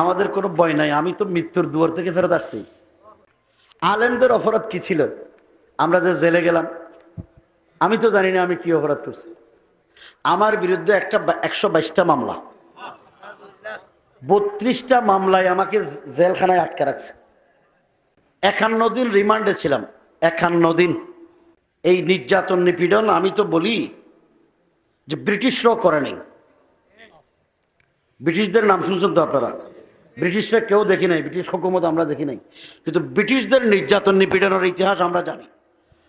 আমাদের কোনো ভয় নাই, আমি তো মৃত্যুর দুয়ার থেকে ফেরত আসছি। আলেমদের অপরাধ কি ছিল? আমরা যে জেলে গেলাম, আমি তো জানি না আমি কি অপরাধ করছি। আমার বিরুদ্ধে একটা একশো বাইশটা মামলা। বত্রিশটা মামলায় আমাকে জেলখানায় আটকে রাখছে। একান্ন দিন রিমান্ডে ছিলাম, একান্ন দিন। এই নির্যাতন নিপীড়ন আমি তো বলি যে ব্রিটিশরাও করে নেই। ব্রিটিশদের নাম শুনছেন তো আপনারা? ব্রিটিশরা কেউ দেখি নাই, ব্রিটিশ হুকুমত আমরা দেখি নাই। কিন্তু ব্রিটিশদের নির্যাতন নিপীড়নের ইতিহাস আমরা জানি।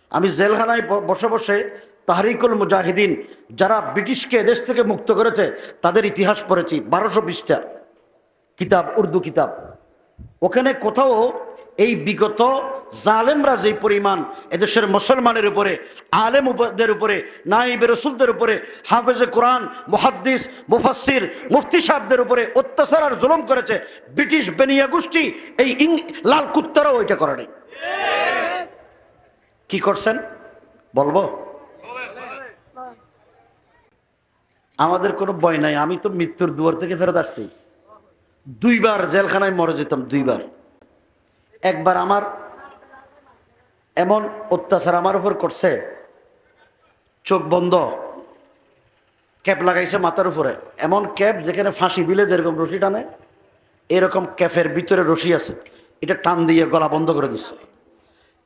আমি জেলখানায় বসে বসে তাহারিকুল মুজাহিদিন যারা ব্রিটিশকে এদেশ থেকে মুক্ত করেছে, তাদের ইতিহাস পড়েছি, বারোশো বিশটা। কিতাব, উর্দু কিতাব। ওখানে কোথাও এই বিগত জালেমরা যে পরিমাণ এদেশের মুসলমানের উপরে আলেম উপদের উপরে, নাইবে রসুলদের উপরে, হাফেজে কোরআন, মুহাদ্দিস মুফাসির মুফতি সাহেবদের উপরে অত্যাচার আর জুলুম করেছে, ব্রিটিশ বেনিয়া গোষ্ঠী, এই লাল কুত্তারাও ওইটা করে নাই। কি করছেন? বলব? আমাদের কোনো ভয় নাই, আমি তো মৃত্যুর দুয়ার থেকে ফেরত আসছি। দুইবার জেলখানায় মরে যেতাম, দুইবার। একবার আমার এমন অত্যাচার আমার উপর করছে, চোখ বন্ধ, ক্যাপ লাগাইছে মাথার উপরে। এমন ক্যাপ যেখানে ফাঁসি দিলে যেরকম রশি টানে, এরকম ক্যাফের ভিতরে রশি আছে। এটা টান দিয়ে গলা বন্ধ করে দিচ্ছে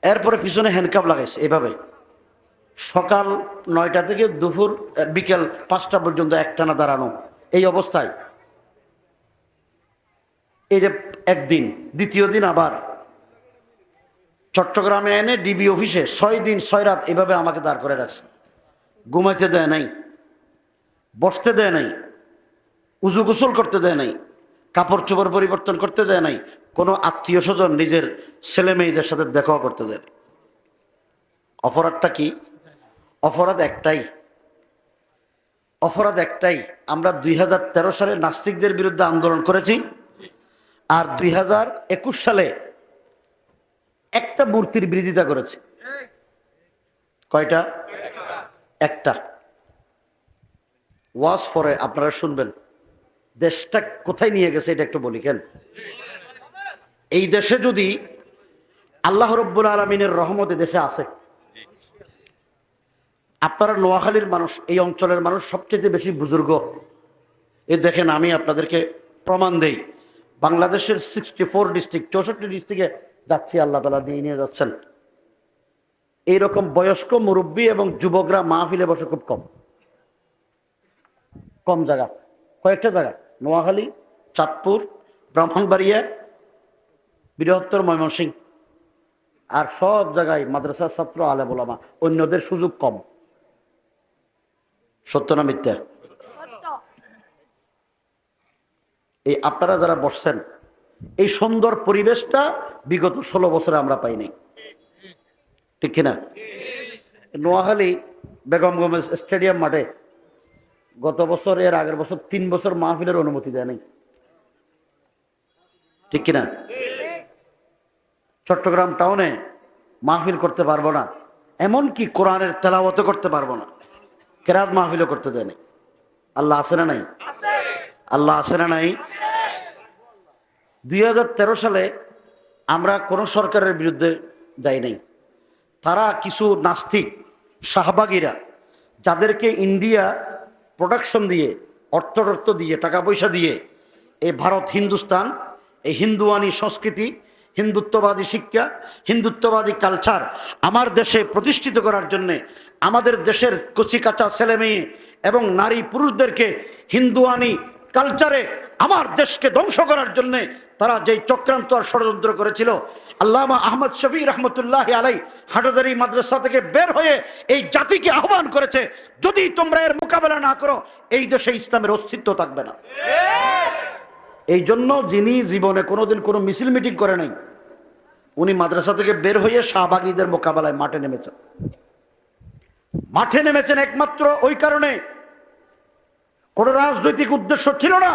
এরপরে পিছনে হ্যান্ডকাপ লাগাইছে, এভাবে। সকাল নয়টা থেকে দুপুর বিকেল পাঁচটা পর্যন্ত একটানা দাঁড়ানো। এই অবস্থায়। এটা একদিন, দ্বিতীয় দিন আবার চট্টগ্রামে এনে ডিবি অফিসে ছয় দিন, ছয় রাত এভাবে আমাকে দাঁড় করে রাখছে। ঘুমাইতে দেয় নাই, বসতে দেয় নাই, উজু গোসল করতে দেয় নাই, কাপড় চোপড় পরিবর্তন করতে দেয় নাই, কোনো আত্মীয় স্বজন নিজের ছেলে মেয়েদের সাথে দেখাও করতে দেয় অপরাধটা কি? অপরাধ একটাই। অপরাধ একটাই, আমরা দুই হাজার তেরো সালে নাস্তিকদের বিরুদ্ধে আন্দোলন করেছি, আর দুই হাজার একুশ সালে একটা মূর্তির বিরোধিতা করেছে। কয়টা? একটা। ওয়াজ ফরে, আপনারা শুনবেন। দেশটা কোথায় নিয়ে গেছে, এটা একটু বলি কেন এই দেশে যদি আল্লাহ রব্বুল আলমিনের রহমতে দেশে আছে, আপনারা নোয়াখালীর মানুষ, এই অঞ্চলের মানুষ সবচেয়ে বেশি বুজুর্গ। এ দেখেন, আমি আপনাদেরকে প্রমাণ দেই। বাংলাদেশের সিক্সটি ফোর ডিস্ট্রিক্ট চৌষট্টি ডিস্ট্রিক্টে যাচ্ছি আল্লাহ তালা দিয়ে নিয়ে যাচ্ছেন। এইরকম বয়স্ক মুরব্বী এবং যুবকরা মাহফিলে বসে খুব কম। কম জায়গা। কয়েকটা জায়গা। নোয়াখালী চাঁদপুর ব্রাহ্মণবাড়িয়া বৃহত্তর ময়মনসিংহ আর সব জায়গায় মাদ্রাসার ছাত্র আলে বোলামা অন্যদের সুযোগ কম। সত্য না মিথ্যা? এই আপনারা যারা বসছেন এই সুন্দর পরিবেশটা বিগত ষোলো বছরে আমরা পাইনি। ঠিক কিনা? নোয়াখালী বেগমগঞ্জ স্টেডিয়াম মাঠে গত বছর, এর আগের বছর তিন বছর মাহফিলের অনুমতি দেয় নাই। ঠিক কিনা? চট্টগ্রাম টাউনে মাহফিল করতে পারব না, এমনকি কোরআনের তেলাওয়াত করতে পারব না। কেরাত মাহফিলও করতে দেয়নি আল্লাহ আছে না নাই? আল্লাহ আছে না নাই? দুই হাজার তেরো সালে আমরা কোনো সরকারের বিরুদ্ধে যাই নাই। তারা কিছু নাস্তিক শাহবাগীরা যাদেরকে ইন্ডিয়া প্রোডাকশন দিয়ে অর্থ টর্থ দিয়ে টাকা পয়সা দিয়ে এই ভারত হিন্দুস্তান এই হিন্দুয়ানি সংস্কৃতি, হিন্দুত্ববাদী শিক্ষা, হিন্দুত্ববাদী কালচার আমার দেশে প্রতিষ্ঠিত করার জন্যে আমাদের দেশের কচিকাচা ছেলে মেয়ে এবং নারী পুরুষদেরকে হিন্দুয়ানি কালচারে আমার দেশকে ধ্বংস করার জন্য তারা যেই চক্রান্ত আর ষড়যন্ত্র করেছিল, আল্লামা আহমদ শফি রহমতুল্লাহ আলাই হাটাদারি মাদ্রাসা থেকে বের হয়ে এই জাতিকে আহ্বান করেছে, যদি তোমরা এর মোকাবেলা না করো, এই দেশে ইসলামের অস্তিত্ব থাকবে না। এই জন্য যিনি জীবনে কোনোদিন কোনো মিছিল মিটিং করে নাই, উনি মাদ্রাসা থেকে বের হয়ে শাহবাগীদের মোকাবেলায় মাঠে নেমেছেন। মাঠে নেমেছেন একমাত্র ওই কারণে কোন রাজনৈতিক উদ্দেশ্য ছিল না।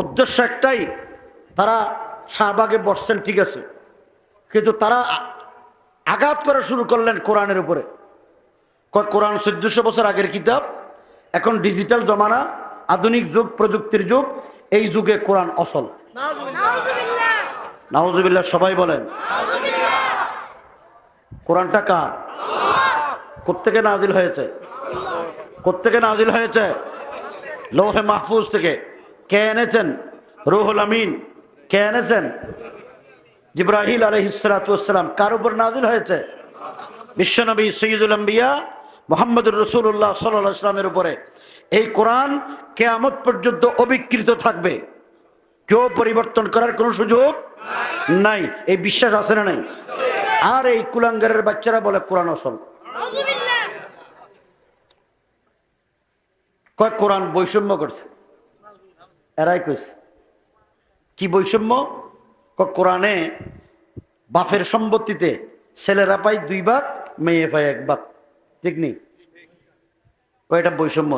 উদ্দেশ্য একটাই, তারা শাহবাগে বসছেন, ঠিক আছে। কিন্তু তারা আঘাত করা শুরু করলেন কোরআনের উপরে। কোরআন চোদ্দশো বছর আগের কিতাব, এখন ডিজিটাল জমানা, আধুনিক যুগ, প্রযুক্তির যুগ, এই যুগে কোরআন অসল। নাউজুবিল্লাহ, সবাই বলেন। কোরআনটা কার? কোত্থেকে নাজিল হয়েছে? কোত্থেকে নাজিল হয়েছে? লৌহে মাহফুজ থেকে কে এনেছেন? রুহুল আমিন। কে এনেছেন? জিব্রাহিল আলহিসাম কার উপর নাজিল হয়েছে? বিশ্বনবী সৈয়দুল আম্বিয়া মোহাম্মদুর রসুল্লাহ সাল্লাহ ইসলামের উপরে। এই কোরআন কেয়ামত পর্যন্ত অবিকৃত থাকবে। কেউ পরিবর্তন করার কোনো সুযোগ নাই। এই বিশ্বাস আছে না নাই? আর এই কুলাঙ্গারের বাচ্চারা বলে কোরআন অসল। কয় কোরআন বৈষম্য করছে? এরাই কইছে। কি বৈষম্য? কোরআনে বাপের সম্পত্তিতে ছেলেরা পায় দুই ভাগ, মেয়ে পায় এক ভাগ। ঠিক নেই? এটা বৈষম্য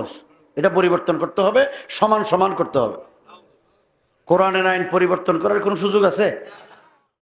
এটা পরিবর্তন করতে হবে, সমান সমান করতে হবে। কোরআনের আইন পরিবর্তন করার কোনো সুযোগ আছে?